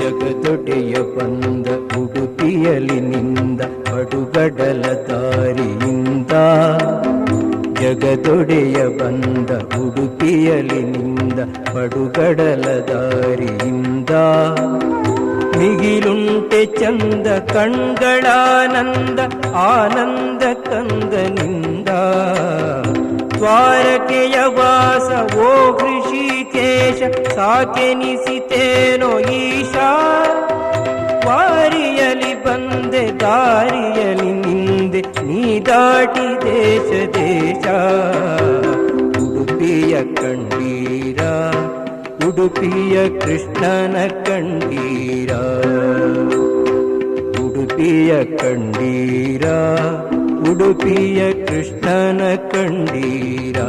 ಜಗದೊಡೆಯ ಬಂದ ಉಡುಪಿಯಲಿ ನಿಂದ ಪಡುಗಡಲ ದಾರಿಯಿಂದ. ಜಗದೊಡೆಯ ಬಂದ ಉಡುಪಿಯಲಿ ನಿಂದ ಪಡುಗಡಲ ದಾರಿಯಿಂದ. ಮಿಗಿಲುಂಟೆ ಚಂದ ಕಣ್ಗಳಾನಂದ, ಆನಂದ ಕಂದನಿಂದ. ದ್ವಾರಕೆಯ ವಾಸ, ಓ ಋಷಿಕೇಶ, ಸಾಕೆನಿಸಿತೇನೋ ಈಶಾ ವಾರಿಯಲಿ ಬಂದೆ ದಾರಿಯಲಿ ನಿಂದೆ ನೀ ದಾಟಿ ದೇಶ ದೇಶ ಉಡುಪಿಯ ಕಂಡೀರ ಉಡುಪಿಯ ಕೃಷ್ಣನ ಕಂಡೀರ ಉಡುಪಿಯ ಕಂಡೀರ ಉಡುಪಿಯ ಕೃಷ್ಣನ ಕಂಡೀರ